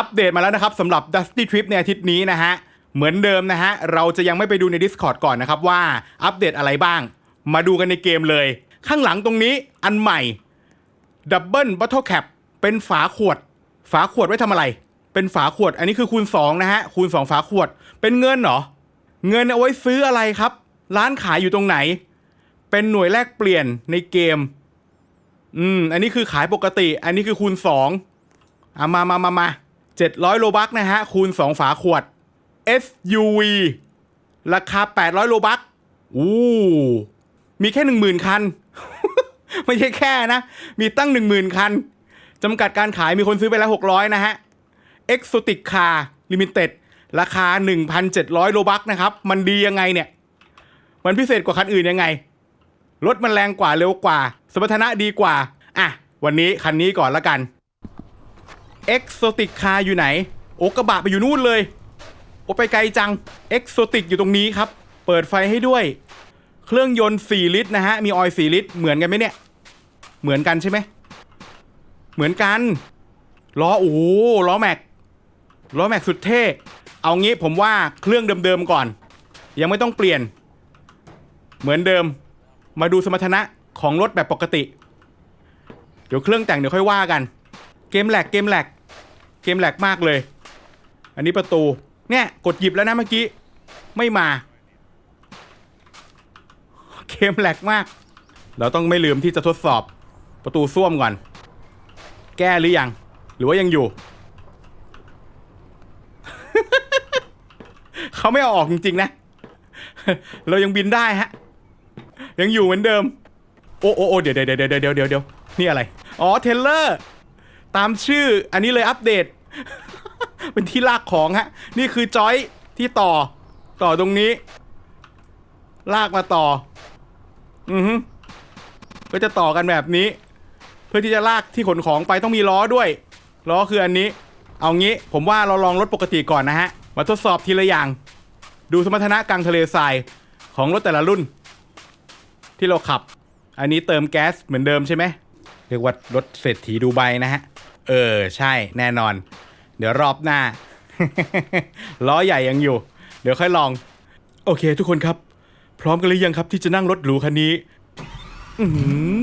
อัปเดตมาแล้วนะครับสำหรับ Dusty Trip ในอาทิตย์นี้นะฮะ เหมือนเดิมนะฮะ เราจะยังไม่ไปดูใน Discord ก่อนนะครับว่าอัปเดตอะไรบ้าง มาดูกันในเกมเลย ข้างหลังตรงนี้อันใหม่ Double Bottle Cap เป็นฝาขวด ฝาขวดไว้ทำอะไร เป็นฝาขวด อันนี้คือคูณ 2 นะฮะ คูณ 2 ฝาขวด เป็นเงินเหรอ เงินเอาไว้ซื้ออะไรครับ ร้านขายอยู่ตรงไหน เป็นหน่วยแลกเปลี่ยนในเกม อืม อันนี้คือขายปกติ อันนี้คือคูณ 2อะมามามามา 700 โลบักนะฮะ คูณ 2 ฝาขวด SUV ราคา 800 โลบักอู้มีแค่ 10,000 คัน ไม่ใช่แค่นะ มีตั้ง 10,000 คันจำกัดการขายมีคนซื้อไปแล้ว 600 นะฮะ Exotic Car Limited ราคา 1,700 โลบักนะครับ มันดียังไงเนี่ย มันพิเศษกว่าคันอื่นยังไง รถมันแรงกว่าเร็วกว่า สมรรถนะดีกว่า อะ วันนี้คันนี้ก่อนละกัน Exotic Car อยู่ไหน โอกระบะไปอยู่นู่นเลย โอไปไกลจัง Exotic อยู่ตรงนี้ครับ เปิดไฟให้ด้วย เครื่องยนต์ 4 ลิตรนะฮะ มีออยล์4ลิตร เหมือนกันไหมเนี่ย เหมือนกันใช่ไหม เหมือนกัน ล้อ โอ้ล้อแม็ก ล้อแม็กสุดเท่ เอางี้ผมว่าเครื่องเดิมๆก่อน ยังไม่ต้องเปลี่ยน เหมือนเดิม มาดูสมรรถนะของรถแบบปกติ เดี๋ยวเครื่องแต่งเดี๋ยวค่อยว่ากัน เกมแหลกเกมแหลกเกมแหลกมากเลย อันนี้ประตู เนี่ย กดหยิบแล้วนะเมื่อกี้ ไม่มา เกมแหลกมาก เราต้องไม่ลืมที่จะทดสอบประตูส้วมก่อน แก้หรือยัง หรือว่ายังอยู่ เขาไม่เอาออกจริงๆนะ เรายังบินได้ฮะ ยังอยู่เหมือนเดิม โอ้โอ้โอ้เดี๋ยวเดี๋ยวเดี๋ยวเดี๋ยวเดี๋ยวเดี๋ยวนี่อะไร อ๋อ เทเลอร์ ตามชื่ออันนี้เลยอัปเดต เป็นที่ลากของฮะ นี่คือจอยที่ต่อ ต่อตรงนี้ ลากมาต่อ อือฮึก็จะต่อกันแบบนี้ เพื่อที่จะลากที่ขนของไปต้องมีล้อด้วย ล้อคืออันนี้ เอางี้ ผมว่าเราลองรถปกติก่อนนะฮะ มาทดสอบทีละอย่าง ดูสมรรถนะกลางทะเลทรายของรถแต่ละรุ่น ที่เราขับ อันนี้เติมแก๊สเหมือนเดิมใช่ไหม เรียกว่ารถเศรษฐีดูไบนะฮะ เออ ใช่แน่นอน เดี๋ยวรอบหน้า ล้อใหญ่ยังอยู่ เดี๋ยวค่อยลอง โอเค ทุกคนครับ พร้อมกันหรือยังครับที่จะนั่งรถหรูคันนี้อ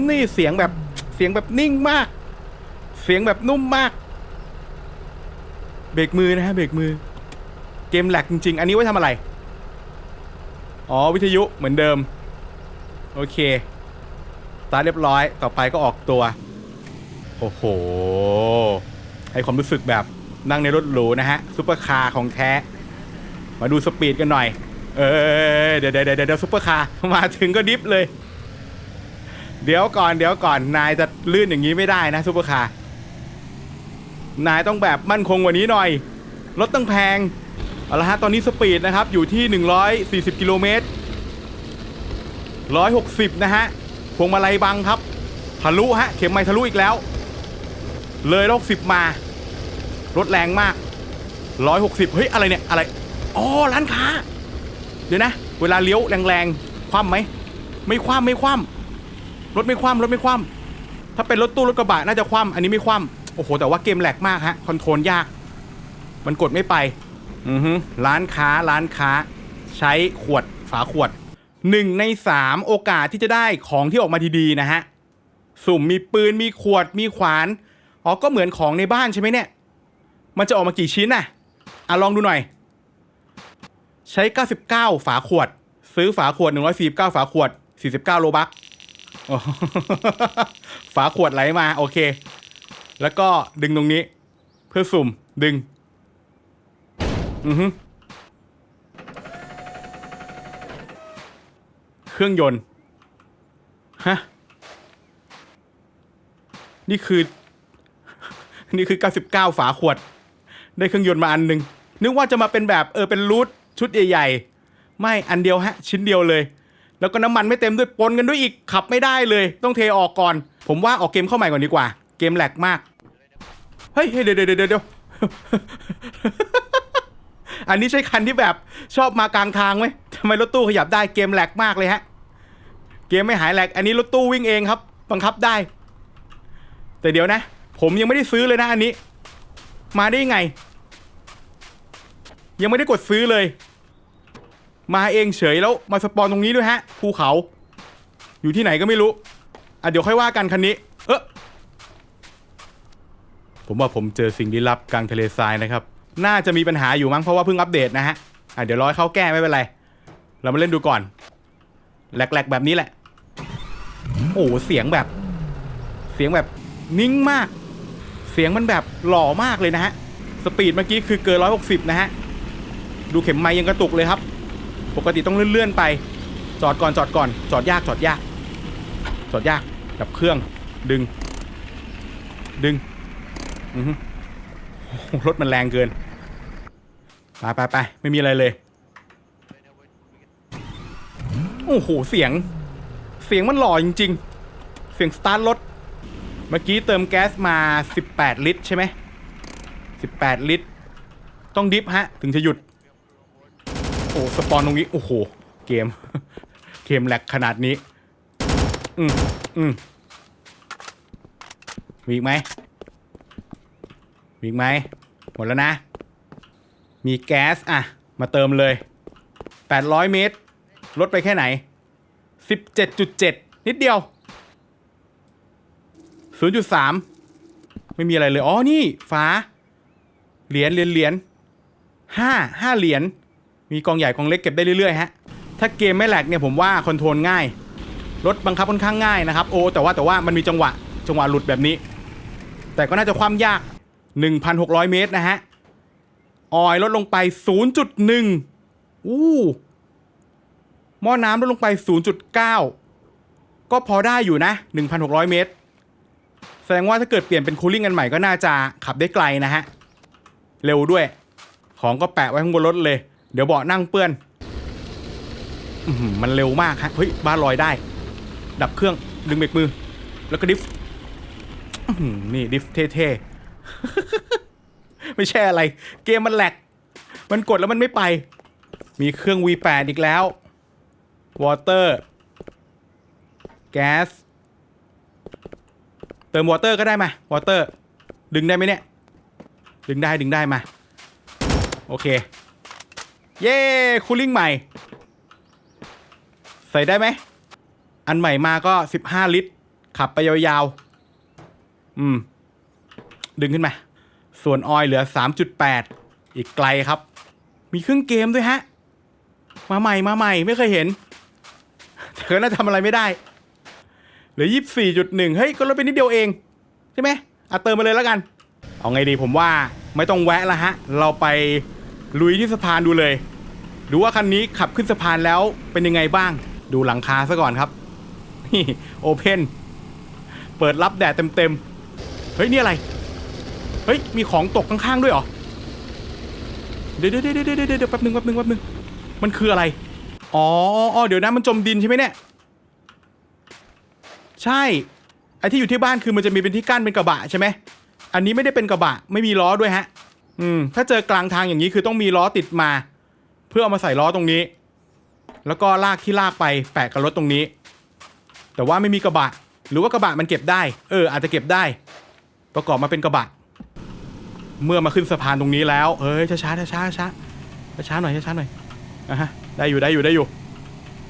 นี่เสียงแบบเสียงแบบนิ่งมาก เสียงแบบนุ่มมาก เบรกมือนะฮะเบรกมือ เกมแหลกจริง ๆ อันนี้ไว้ทำอะไร อ๋อวิทยุเหมือนเดิม โอเค ตาร์ทเรียบร้อย ต่อไปก็ออกตัว โอ้โห ให้ความรู้สึกแบบนั่งในรถหรูนะฮะซุปเปอร์คาร์ของแท้ มาดูสปีดกันหน่อย เออเดี๋ยวเดี๋ยวเดี๋ยวซุปเปอร์คาร์มาถึงก็ดิฟเลย เดี๋ยวก่อนเดี๋ยวก่อนนายจะลื่นอย่างนี้ไม่ได้นะซุปเปอร์คาร์นายต้องแบบมั่นคงกว่านี้หน่อย รถต้องแพงเอาละฮะตอนนี้สปีดนะครับอยู่ที่ 140 กิโลเมตร160 นะฮะ พวงมาลัยบังครับ ทะลุฮะ เข็มไม้ทะลุอีกแล้ว เลยรกสิบมา รถแรงมาก160เฮ้ย อะไรเนี่ย อะไร อ๋อ ร้านค้า เดี๋ยวนะ เวลาเลี้ยวแรงๆ คว่ำไหม ไม่คว่ำไม่คว่ำรถไม่คว่ำรถไม่คว่ำถ้าเป็นรถตู้รถกระบะน่าจะคว่ำอันนี้ไม่คว่ำโอ้โห แต่ว่าเกมแหลกมากฮะ คอนโทรลยาก มันกดไม่ไป อือฮึร้านค้า ร้านค้า ใช้ขวด ฝาขวด หนึ่งในสามโอกาสที่จะได้ของที่ออกมาดีๆนะฮะ สุ่มมีปืนมีขวดมีขวานอ๋อก็เหมือนของในบ้านใช่ไหมเนี่ย มันจะออกมากี่ชิ้นน่ะอะลองดูหน่อย ใช้ 99 ฝาขวด ซื้อฝาขวด 149 ฝาขวด 49 โลบักฝาขวดไหลมา โอเค แล้วก็ดึงตรงนี้ เพื่อสุ่มดึง อือฮึ เครื่องยนต์ ฮะ นี่คือ นี่คือ 99 ฝาขวด ได้เครื่องยนต์มาอันหนึ่งนึกว่าจะมาเป็นแบบเออเป็นรูทชุดใหญ่ๆ ไม่อันเดียวฮะ ชิ้นเดียวเลย แล้วก็น้ำมันไม่เต็มด้วยปนกันด้วยอีกขับไม่ได้เลย ต้องเทออกก่อน ผมว่าออกเกมเข้าใหม่ก่อนดีกว่า เกมแหลกมาก เฮ้ยเดี๋ยวเดี๋ยวเดี๋ยวเดี๋ยวอันนี้ใช่คันที่แบบชอบมากลางทางไหมทำไมรถตู้ขยับได้เกมแหลกมากเลยฮะ เกมไม่หายแหลก อันนี้รถตู้วิ่งเองครับ บังคับได้ แต่เดี๋ยวนะ ผมยังไม่ได้ซื้อเลยนะอันนี้ มาได้ยังไง ยังไม่ได้กดซื้อเลย มาเองเฉยแล้วมาสปอนตรงนี้ด้วยฮะ ภูเขา อยู่ที่ไหนก็ไม่รู้ อะเดี๋ยวค่อยว่ากันคันนี้ เออผมว่าผมเจอสิ่งลี้ลับกลางทะเลทรายนะครับ น่าจะมีปัญหาอยู่มั้งเพราะว่าเพิ่งอัปเดตนะฮะ อะเดี๋ยวร้อให้เข้าแก้ไม่เป็นไร เรามาเล่นดูก่อน แหลกๆแบบนี้แหละ โอ้โหเสียงแบบ เสียงแบบนิ่งมาก เสียงมันแบบหล่อมากเลยนะฮะ สปีดเมื่อกี้คือเกินร้อยหกสิบนะฮะ ดูเข็มไม้ยังกระตุกเลยครับ ปกติต้องเลื่อนๆไป จอดก่อนจอดก่อน จอดยากจอดยาก จอดยากดับเครื่อง ดึง ดึงรถมันแรงเกิน ไปไปไปไม่มีอะไรเลย โอ้โหเสียง เสียงมันหล่อจริง ๆ เสียงสตาร์ทรถ เมื่อกี้เติมแก๊สมา 18 ลิตรใช่ไหม 18 ลิตร ต้องดิฟฮะ ถึงจะหยุด โอ้สปอนตรงนี้ โอ้โห เกม เกมแหลกขนาดนี้ อืมอืมมีอีกไหมมีอีกไหม หมดแล้วนะ มีแก๊สอะ มาเติมเลย 800 เมตร ลดไปแค่ไหน 17.7 นิดเดียว 0.3 ไม่มีอะไรเลย อ๋อ นี่ฟ้า เหรียญ เหรียญ เหรียญห้าห้าเหรียญ มีกองใหญ่กองเล็กเก็บได้เรื่อยๆ ฮะ ถ้าเกมไม่แหลกเนี่ยผมว่าคอนโทรลง่าย รถบังคับค่อนข้างง่ายนะครับ โอ้ แต่ว่าแต่ว่ามันมีจังหวะ จังหวะหลุดแบบนี้ แต่ก็น่าจะความยาก 1,600 เมตรนะฮะ ออยลดลงไป 0.1 อู้ หม้อน้ำลดลงไป 0.9 ก็พอได้อยู่นะ 1,600 เมตร แสดงว่าถ้าเกิดเปลี่ยนเป็นคูลิ่งกันใหม่ก็น่าจะขับได้ไกลนะฮะ เร็วด้วย ของก็แปะไว้ข้างบนรถเลย เดี๋ยวเบาะนั่งเปื้อนอมันเร็วมากฮะ เฮ้ย บ้านลอยได้ ดับเครื่อง ดึงเบรกมือ แล้วก็ดิฟ นี่ดิฟเท่ๆ ไม่ใช่อะไร เกมมันแหลก มันกดแล้วมันไม่ไป มีเครื่อง V8 อีกแล้ว วอเตอร์แก๊สเติมวอเตอร์ก็ได้มาวอเตอร์ดึงได้ไหมเนี่ย ดึงได้ดึงได้มา โอเค เย้คูลิ่งใหม่ ใส่ได้ไหม อันใหม่มาก็ 15 ลิตร ขับไปยาวๆ อืม ดึงขึ้นมา ส่วนออยเหลือ 3.8 อีกไกลครับ มีเครื่องเกมด้วยฮะ มาใหม่มาใหม่ไม่เคยเห็น แต่ก็น่าทำอะไรไม่ได้หลือ24.1เฮ้ย ก็ลดไปนิดเดียวเอง ใช่ไหมอะเติมมาเลยแล้วกัน เอาไงดีผมว่าไม่ต้องแวะละฮะ เราไปลุยที่สะพานดูเลย ดูว่าคันนี้ขับขึ้นสะพานแล้วเป็นยังไงบ้าง ดูหลังคาซะก่อนครับนี่โอเพนเปิดรับแดดเต็มๆ เฮ้ย นี่อะไร เฮ้ย มีของตกข้างๆด้วยเหรอ เดี๋ยวเดี๋ยวเดี๋ยวเดี๋ยวเดี๋ยวแป๊บนึงแป๊บนึงแป๊บนึงมันคืออะไร อ๋ออ๋อเดี๋ยวนะมันจมดินใช่ไหมเนี่ย ใช่ ไอที่อยู่ที่บ้านคือมันจะมีเป็นที่กั้นเป็นกระบะใช่ไหม อันนี้ไม่ได้เป็นกระบะ ไม่มีล้อด้วยฮะ อืม ถ้าเจอกลางทางอย่างนี้คือต้องมีล้อติดมา เพื่อเอามาใส่ล้อตรงนี้ แล้วก็ลากที่ลากไปแปะกับรถตรงนี้ แต่ว่าไม่มีกระบะ หรือว่ากระบะมันเก็บได้ เออ อาจจะเก็บได้ ประกอบมาเป็นกระบะ เมื่อมาขึ้นสะพานตรงนี้แล้ว เฮ้ยช้าช้าช้าช้าช้าหน่อยช้าหน่อยอะฮะ ได้อยู่ได้อยู่ได้อยู่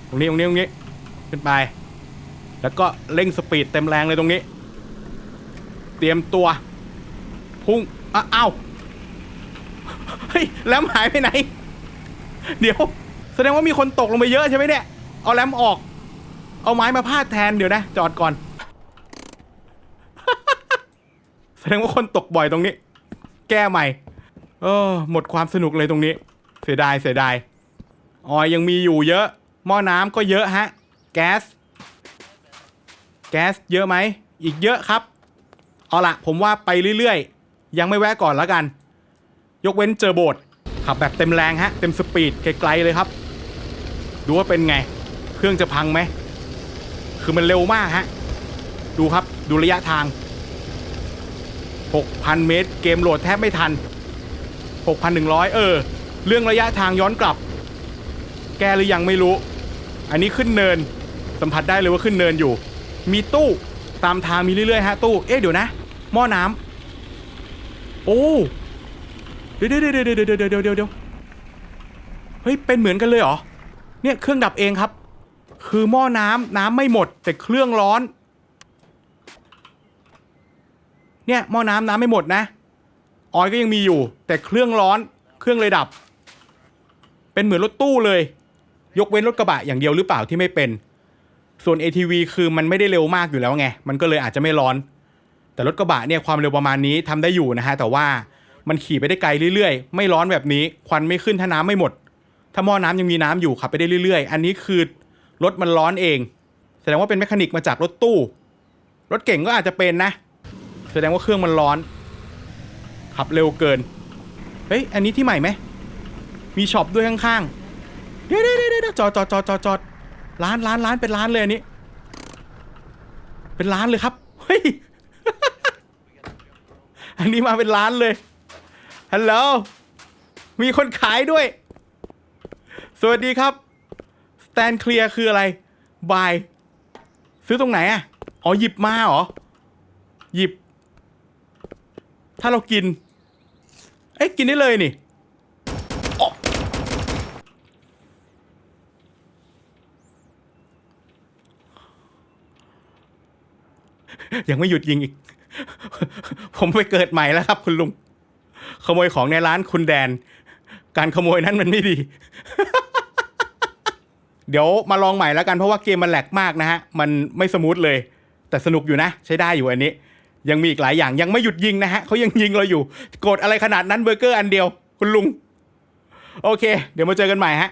ตรงนี้ตรงนี้ตรงนี้ขึ้นไป แล้วก็เร่งสปีดเต็มแรงเลยตรงนี้ เตรียมตัว พุ่งอ้าอ้าวเฮ้ยแรมหายไปไหน เดี๋ยว แสดงว่ามีคนตกลงไปเยอะใช่ไหมเนี่ย เอาแรมออก เอาไม้มาพาดแทนเดี๋ยวนะ จอดก่อน แสดงว่าคนตกบ่อยตรงนี้ แก้ใหม่ เออ หมดความสนุกเลยตรงนี้ เสียดายเสียดาย ออยยังมีอยู่เยอะ หม้อน้ำก็เยอะฮะ แก๊ส แก๊สเยอะไหม อีกเยอะครับ เอาละผมว่าไปเรื่อยๆ ยังไม่แวะก่อนแล้วกัน ยกเว้นเจอโบสถ์ขับแบบเต็มแรงฮะ เต็มสปีดไกลๆเลยครับ ดูว่าเป็นไง เครื่องจะพังไหม คือมันเร็วมากฮะ ดูครับ ดูระยะทาง 6,000 เมตร เกมโหลดแทบไม่ทัน 6,100 เออ เรื่องระยะทางย้อนกลับ แกหรือยังไม่รู้ อันนี้ขึ้นเนิน สัมผัสได้เลยว่าขึ้นเนินอยู่ มีตู้ตามทางมีเรื่อยๆฮะตู้ เอ๊ะเดี๋ยวนะ หม้อน้ำ โอ้เดี๋ยวเดี๋ยวเดี๋ยวเดี๋ยวเดี๋ยวเดี๋ยวเฮ้ยเป็นเหมือนกันเลยเหรอ เนี่ยเครื่องดับเองครับ คือหม้อน้ำน้ำไม่หมด แต่เครื่องร้อน เนี่ยหม้อน้ำน้ำไม่หมดนะ ออยก็ยังมีอยู่ แต่เครื่องร้อน เครื่องเลยดับ เป็นเหมือนรถตู้เลย ยกเว้นรถกระบะอย่างเดียวหรือเปล่าที่ไม่เป็น ส่วน ATV คือมันไม่ได้เร็วมากอยู่แล้วไง มันก็เลยอาจจะไม่ร้อน แต่รถกระบะเนี่ยความเร็วประมาณนี้ทำได้อยู่นะฮะ แต่ว่ามันขี่ไปได้ไกลเรื่อยๆ ไม่ร้อนแบบนี้ ควันไม่ขึ้นถ้าน้ำไม่หมด ถ้าหม้อน้ำยังมีน้ำอยู่ขับไปได้เรื่อยๆ อันนี้คือรถมันร้อนเอง แสดงว่าเป็นแมคานิกมาจากรถตู้ รถเก่งก็อาจจะเป็นนะ แสดงว่าเครื่องมันร้อน ขับเร็วเกิน เฮ้ย อันนี้ที่ใหม่ไหม มีช็อปด้วยข้างๆ เดี๋ยวเดี๋ยวเดี๋ยวจอดจอดจอดจอดจอดร้านร้านร้านเป็นร้านเลยอันนี้ เป็นร้านเลยครับ เฮ้ย อันนี้มาเป็นร้านเลยฮัลโหลมีคนขายด้วย สวัสดีครับสแตนเคลียร์คืออะไรบายซื้อตรงไหนอะอ๋อหยิบมาเหรอ หยิบ ถ้าเรากิน เอ๊ะกินได้เลยนี่ ยังไม่หยุดยิงอีก ผมไปเกิดใหม่แล้วครับ คุณลุง ขโมยของในร้านคุณแดน การขโมยนั้นมันไม่ดี เดี๋ยวมาลองใหม่แล้วกันเพราะว่าเกมมันแหลกมากนะฮะ มันไม่สมูทเลย แต่สนุกอยู่นะ ใช้ได้อยู่อันนี้ ยังมีอีกหลายอย่างยังไม่หยุดยิงนะฮะเขายังยิงเราอยู่ โกรธอะไรขนาดนั้นเบอร์เกอร์อันเดียว คุณลุง โอเค เดี๋ยวมาเจอกันใหม่ฮะ